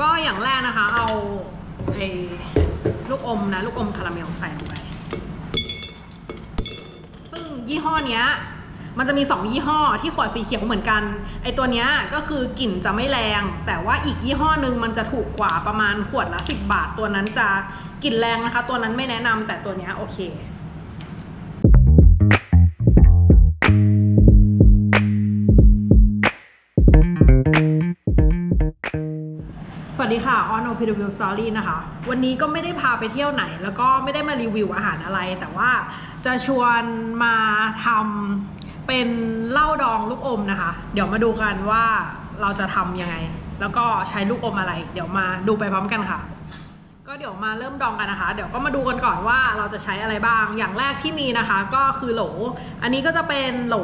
ก็อย่างแรกนะคะ เอาไอ้ลูกอมนะ ลูกอมคาราเมลใส่ลงไป ซึ่งยี่ห้อเนี้ย มันจะมี 2 ยี่ห้อที่ขวดสีเขียวเหมือนกัน ไอตัวเนี้ยก็คือกลิ่นจะไม่แรง แต่ว่าอีกยี่ห้อหนึ่งมันจะถูกกว่าประมาณขวดละ 10 บาท ตัวนั้นจะกลิ่นแรงนะคะ ตัวนั้นไม่แนะนำแต่ตัวเนี้ยโอเค ดีค่ะออนโอพีดวิวสตอรี่นะคะ วันนี้ก็ไม่ได้พาไปเที่ยวไหน แล้วก็ไม่ได้มารีวิวอาหารอะไร แต่ว่าจะชวนมาทำเป็นเหล้าดองลูกอมนะคะ เดี๋ยวมาดูกันว่าเราจะทำยังไง แล้วก็ใช้ลูกอมอะไร เดี๋ยวมาดูไปพร้อมกันค่ะ เดี๋ยวมาเริ่มดองกันนะคะ เดี๋ยวก็มาดูกันก่อนว่าเราจะใช้อะไรบ้าง อย่างแรกที่มีนะคะก็คือโหล อันนี้ก็จะเป็นโหล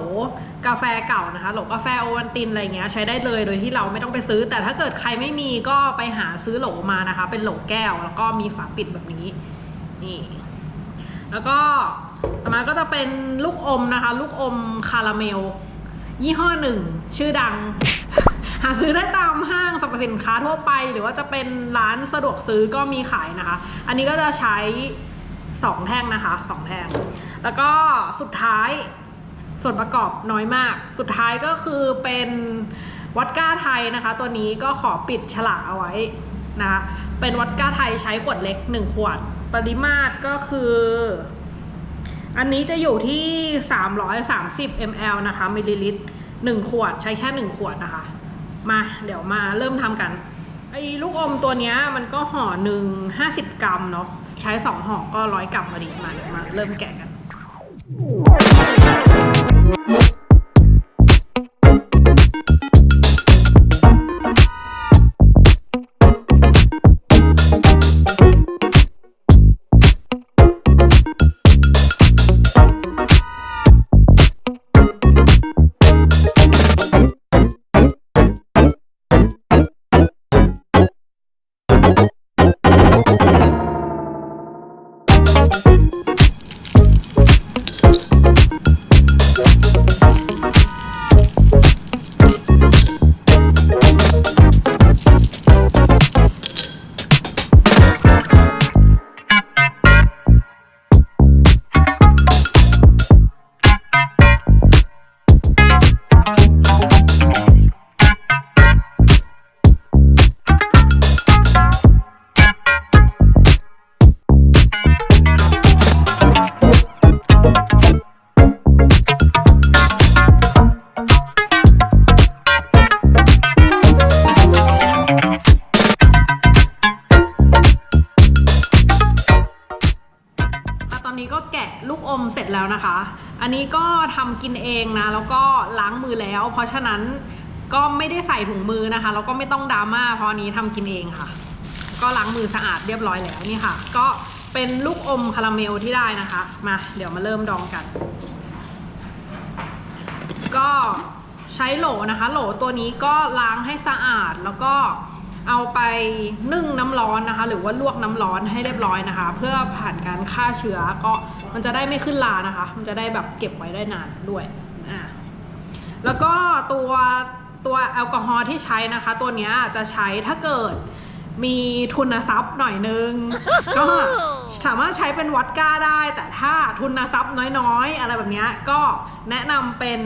กาแฟเก่านะคะ โหลกาแฟโอวัลตินอะไรเงี้ยใช้ได้เลยโดยที่เราไม่ต้องไปซื้อ แต่ถ้าเกิดใครไม่มีก็ไปหาซื้อโหลมานะคะ เป็นโหลแก้ว แล้วก็มีฝาปิดแบบนี้ นี่ แล้วก็ต่อมาก็จะเป็นลูกอมนะคะ ลูกอมคาราเมล ยี่ห้อหนึ่งชื่อดัง หาซื้อได้ตามห้างสรรพสินค้าทั่วไป หรือว่าจะเป็นร้านสะดวกซื้อก็มีขายนะคะ อันนี้ก็จะใช้ 2 แท่งนะคะสองแท่ง แล้วก็สุดท้ายส่วนประกอบน้อยมาก สุดท้ายก็คือเป็นวัดก้าไทยนะคะ ตัวนี้ก็ขอปิดฉลากเอาไว้นะคะ เป็นวัดก้าไทยใช้ขวดเล็ก 1 ขวด ปริมาตรก็คือ อันนี้จะอยู่ที่ 330 ml นะคะมิลลิลิตร1ขวดใช้แค่ 1 ขวดนะคะ มาเดี๋ยวมาเริ่มทำกัน ไอ้ลูกอมตัวเนี้ยมันก็ห่อหนึ่งห้าสิบกรัมเนาะใช้สองห่อก็ร้อยกรัมพอดีมาเดี๋ยวมาเริ่มแกะกัน อนนี้ก็แกะลูกอมเสร็จแล้วนะคะ อันนี้ก็ทำกินเองนะ แล้วก็ล้างมือแล้ว เพราะฉะนั้นก็ไม่ได้ใส่ถุงมือนะคะ แล้วก็ไม่ต้องดราม่าเพราะอันนี้ทำกินเองค่ะ ก็ล้างมือสะอาดเรียบร้อยแล้วนี่ค่ะ ก็เป็นลูกอมคาราเมลที่ได้นะคะ มาเดี๋ยวมาเริ่มดองกัน ก็ใช้โหลนะคะ โหลตัวนี้ก็ล้างให้สะอาดแล้วก็ เอาไปนึ่งน้ำร้อนนะคะ หรือว่าลวกน้ำร้อนให้เรียบร้อยนะคะ เพื่อผ่านการฆ่าเชื้อก็มันจะได้ไม่ขึ้นลานะคะ มันจะได้แบบเก็บไว้ได้นานด้วยอ่าแล้วก็ตัวตัวแอลกอฮอล์ที่ใช้นะคะ ตัวนี้จะใช้ถ้าเกิดมีทุนทรัพย์หน่อยนึง ก็ สามารถใช้เป็นวอดก้าได้ แต่ถ้าทุนทรัพย์น้อยๆ อะไรแบบนี้ก็แนะนำเป็น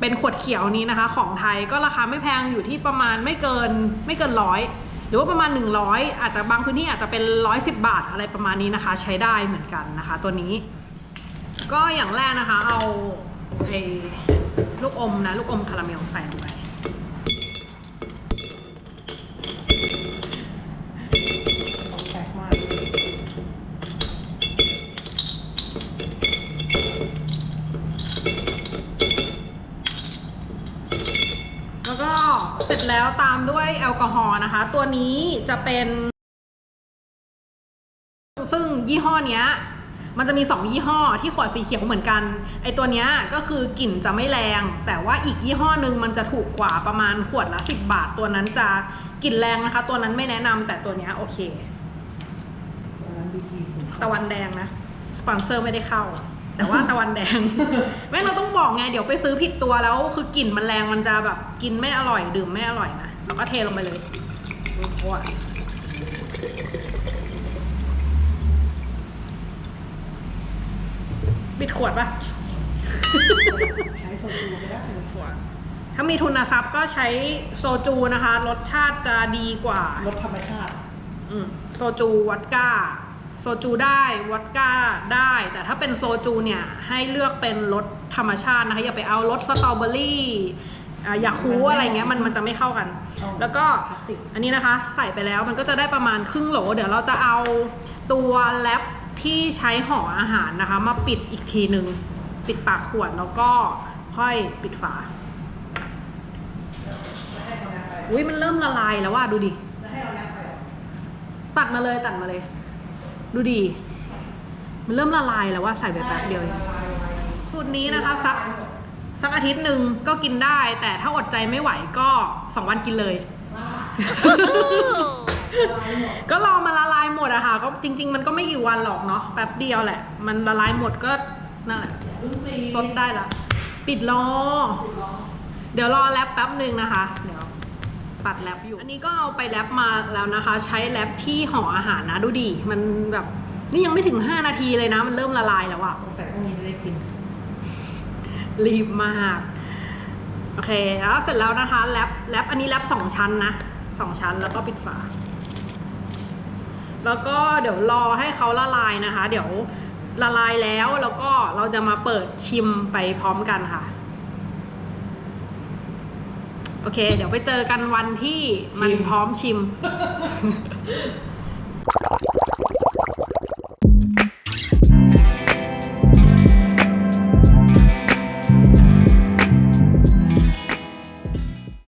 เป็นขวดเขียวนี้นะคะ ของไทยก็ราคาไม่แพงอยู่ที่ประมาณไม่เกินไม่เกินร้อยหรือว่าประมาณ 100 อาจจะบางพื้นที่อาจจะเป็น 110 บาทอะไรประมาณนี้นะคะ ใช้ได้เหมือนกันนะคะ ตัวนี้ ก็อย่างแรกนะคะ เอาไอ้ลูกอมนะ ลูกอมคาราเมลใส่ลงไป แล้วก็เสร็จแล้วตามด้วยแอลกอฮอล์นะคะ ตัวนี้จะเป็น ซึ่งยี่ห้อเนี้ย มันจะมี 2 ยี่ห้อที่ขวดสีเขียวเหมือนกัน ไอตัวเนี้ยก็คือกลิ่นจะไม่แรง แต่ว่าอีกยี่ห้อหนึ่งมันจะถูกกว่าประมาณขวดละ 10 บาท ตัวนั้นจะกลิ่นแรงนะคะ ตัวนั้นไม่แนะนำแต่ตัวเนี้ยโอเค ตะวันแดงนะ สปอนเซอร์ไม่ได้เข้า แต่ว่าตะวันแดง แม่งเราต้องบอกไงเดี๋ยวไปซื้อผิดตัวแล้ว คือกลิ่นมันแรงมันจะแบบกินไม่อร่อยดื่มไม่อร่อยนะแล้วก็เทลงไปเลยมีขวดปิดขวดปะใช้โซจูก็ได้ขวด ถ้ามีทุนทรัพย์ก็ใช้โซจูนะคะ รสชาติจะดีกว่ารสธรรมชาติ อืมโซจูวัดก้า โซจูได้วัดก้าได้ แต่ถ้าเป็นโซจูเนี่ย ให้เลือกเป็นรสธรรมชาตินะคะ อย่าไปเอารสสตรอเบอรี่อ่ายาคูอะไรเงี้ยมันมันจะไม่เข้ากันอ๋อแล้วก็พลาสติกอันนี้นะคะใส่ไปแล้วมันก็จะได้ประมาณครึ่งโหล เดี๋ยวเราจะเอาตัวแรปที่ใช้ห่ออาหารนะคะ มาปิดอีกทีหนึ่งปิดปากขวดแล้วก็ค่อยปิดฝาจะให้เอาแรปไปอุ้ยมันเริ่มละลายแล้วว่าดูดิจะให้เอาแรปไปเหรอตัดมาเลยตัดมาเลย ดูดี มันเริ่มละลายแล้วว่าใส่ไปแป๊บเดียวเองละลายไว้สูตรนี้นะคะสักสักอาทิตย์หนึ่งก็กินได้ แต่ถ้าอดใจไม่ไหวก็สองวันกินเลยว่าละลายหมดก็รอมาละลายหมดอะค่ะ ก็จริง ๆ มันก็ไม่กี่วันหรอกเนาะแป๊บเดียวแหละ มันละลายหมดก็นั่นแหละอย่าเพิ่งตีซดได้ละ ปิดรอปิดล้อเดี๋ยวรอแรปแป๊บหนึ่งนะคะ เดี๋ยว ปัดแรปอยู่ อันนี้ก็เอาไปแรปมาแล้วนะคะ ใช้แรปที่ห่ออาหารนะดูดิมันแบบนี่ยังไม่ถึง 5 นาทีเลยนะ มันเริ่มละลายแล้วอะสงสัยพรุ่งนี้จะได้กิน รีบมาก โอเค แล้วเสร็จแล้วนะคะแรปแรปอันนี้แรปสองชั้นนะสองชั้นแล้วก็ปิดฝา แล้วก็เดี๋ยวรอให้เขาละลายนะคะ เดี๋ยวละลายแล้วแล้วก็เราจะมาเปิดชิมไปพร้อมกันค่ะ โอเค เดี๋ยวไปเจอกันวันที่มันพร้อมชิม